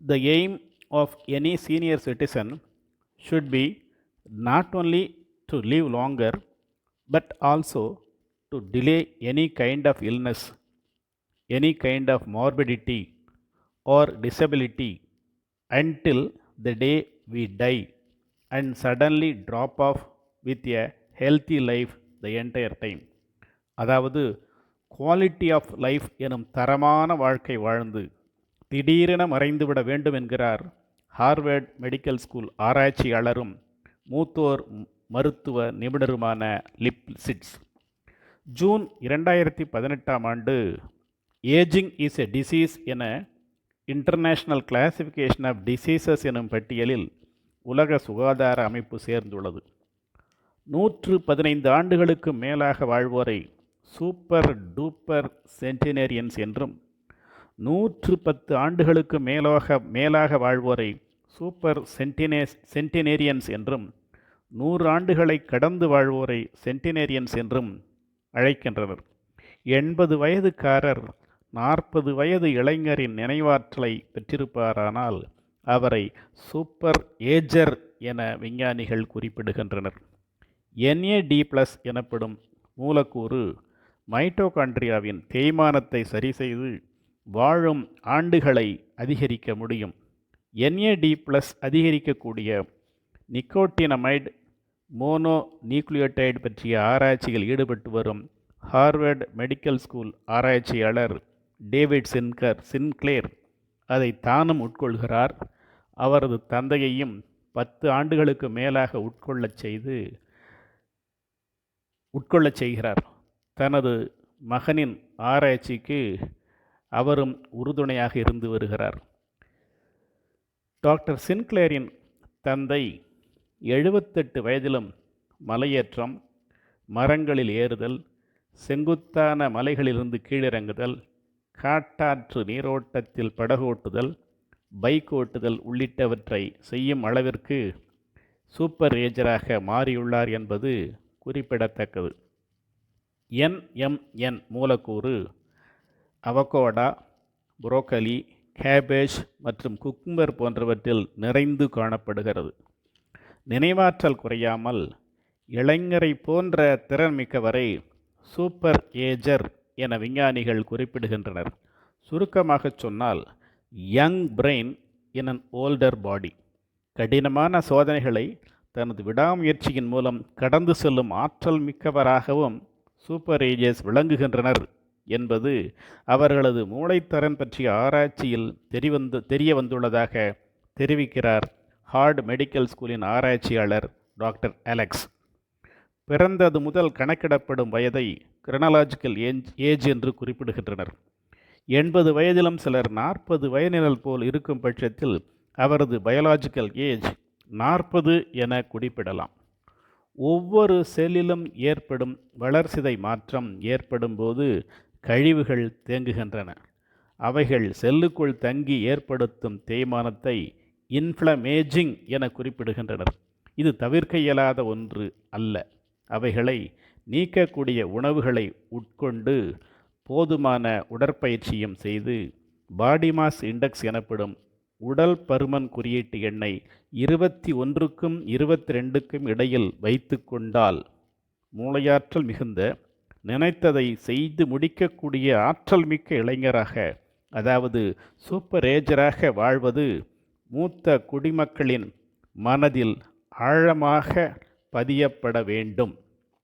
The aim of any senior citizen should be not only to live longer but also to delay any kind of illness, any kind of morbidity or disability until the day we die and suddenly drop off with a healthy life the entire time. அதாவது quality of life எனும் தரமான வாழ்க்கை வாழ்ந்து திடீரென மறைந்துவிட வேண்டும் என்கிறார் Harvard medical school ஆராய்ச்சியாளரும் மூத்தோர் மருத்துவ நிபுணருமான லிப்சிட்ஸ் ஜூன் இரண்டாயிரத்தி பதினெட்டாம் ஆண்டு ஏஜிங் இஸ் எ டிசீஸ் என இன்டர்நேஷ்னல் கிளாசிஃபிகேஷன் ஆஃப் டிசீசஸ் எனும் பட்டியலில் உலக சுகாதார அமைப்பு சேர்ந்துள்ளது. நூற்று பதினைந்து ஆண்டுகளுக்கு மேலாக வாழ்வோரை சூப்பர் டூப்பர் சென்டினேரியன்ஸ் என்றும் நூற்று பத்து ஆண்டுகளுக்கு மேலாக மேலாக வாழ்வோரை சூப்பர் சென்டினேஸ் சென்டினேரியன்ஸ் என்றும் நூறு ஆண்டுகளை கடந்து வாழ்வோரை சென்டினேரியன்ஸ் என்றும் அழைக்கின்றனர். எண்பது வயதுக்காரர் நாற்பது வயது இளைஞரின் நினைவாற்றலை பெற்றிருப்பாரானால் அவரை சூப்பர் ஏஜர் என விஞ்ஞானிகள் குறிப்பிடுகின்றனர். என்ஏடி பிளஸ் எனப்படும் மூலக்கூறு மைட்டோகாண்ட்ரியாவின் தேய்மானத்தை சரிசெய்து வாழும் ஆண்டுகளை அதிகரிக்க முடியும். என்ஏடி ப்ளஸ் அதிகரிக்கக்கூடிய நிக்கோட்டினமைடு மோனோ நியூக்ளியோடைடு பற்றிய ஆராய்ச்சியில் ஈடுபட்டு வரும் ஹார்வர்ட் மெடிக்கல் ஸ்கூல் ஆராய்ச்சியாளர் டேவிட் சின்கர் சின்க்ளேர் அதை தானும் உட்கொள்கிறார். அவரது தந்தையையும் பத்து ஆண்டுகளுக்கு மேலாக உட்கொள்ளச் செய்து உட்கொள்ளச் செய்கிறார். தனது மகனின் ஆராய்ச்சிக்கு அவரும் உறுதுணையாக இருந்து வருகிறார். டாக்டர் சின்க்ளேரின் தந்தை எழுபத்தெட்டு வயதிலும் மலையேற்றம் மரங்களில் ஏறுதல் செங்குத்தான மலைகளிலிருந்து கீழிறங்குதல் காட்டாற்று நீரோட்டத்தில் படகோட்டுதல் பைக் ஓட்டுதல் உள்ளிட்டவற்றை செய்யும் அளவிற்கு சூப்பர் ஏஜராக மாறியுள்ளார் என்பது குறிப்பிடத்தக்கது. என்எம்என் மூலக்கூறு அவகோடா புரோக்கலி கேபேஜ் மற்றும் குக்கும்பர் போன்றவற்றில் நிறைந்து காணப்படுகிறது. நினைவாற்றல் குறையாமல் இளைஞரை போன்ற திறன்மிக்கவரை சூப்பர் ஏஜர் என விஞ்ஞானிகள் குறிப்பிடுகின்றனர். சுருக்கமாகச் சொன்னால் young brain in an older body. கடினமான சோதனைகளை தனது விடாமுயற்சியின் மூலம் கடந்து செல்லும் ஆற்றல் மிக்கவராகவும் சூப்பர் ஏஜர்ஸ் விளங்குகின்றனர். என்பது அவர்களது மூளைத்தரன் பற்றிய ஆராய்ச்சியில் தெரிவந்து தெரிய வந்துள்ளதாக தெரிவிக்கிறார் ஹார்ட் மெடிக்கல் ஸ்கூலின் ஆராய்ச்சியாளர் டாக்டர் அலெக்ஸ். பிறந்தது முதல் கணக்கிடப்படும் வயதை கிரனலாஜிக்கல் ஏஜ் ஏஜ் என்று குறிப்பிடுகின்றனர். எண்பது வயதிலும் சிலர் நாற்பது வயதினர் போல் இருக்கும் பட்சத்தில் அவரது பயாலாஜிக்கல் ஏஜ் நாற்பது என குறிப்பிடலாம். ஒவ்வொரு செல்லிலும் ஏற்படும் வளர்சிதை மாற்றம் ஏற்படும் போது கழிவுகள் தேங்குகின்றன. அவைகள் செல்லுக்குள் தங்கி ஏற்படுத்தும் தேய்மானத்தை இன்ஃப்ளமேஜிங் என குறிப்பிடுகின்றனர். இது தவிர்க்க இயலாத ஒன்று அல்ல. அவைகளை நீக்கக்கூடிய உணவுகளை உட்கொண்டு போதுமான உடற்பயிற்சியும் செய்து பாடி மாஸ் இண்டெக்ஸ் எனப்படும் உடல் பருமன் குறியீட்டு எண்ணை இருபத்தி ஒன்றுக்கும் இருபத்தி ரெண்டுக்கும் இடையில் வைத்து கொண்டால் மூளையாற்றல் மிகுந்த நினைத்ததை செய்து முடிக்கக்கூடிய ஆற்றல் மிக்க இளைஞராக அதாவது சூப்பர் ஏஜராக வாழ்வது மூத்த குடிமக்களின் மனதில் ஆழமாக பதியப்பட வேண்டும்.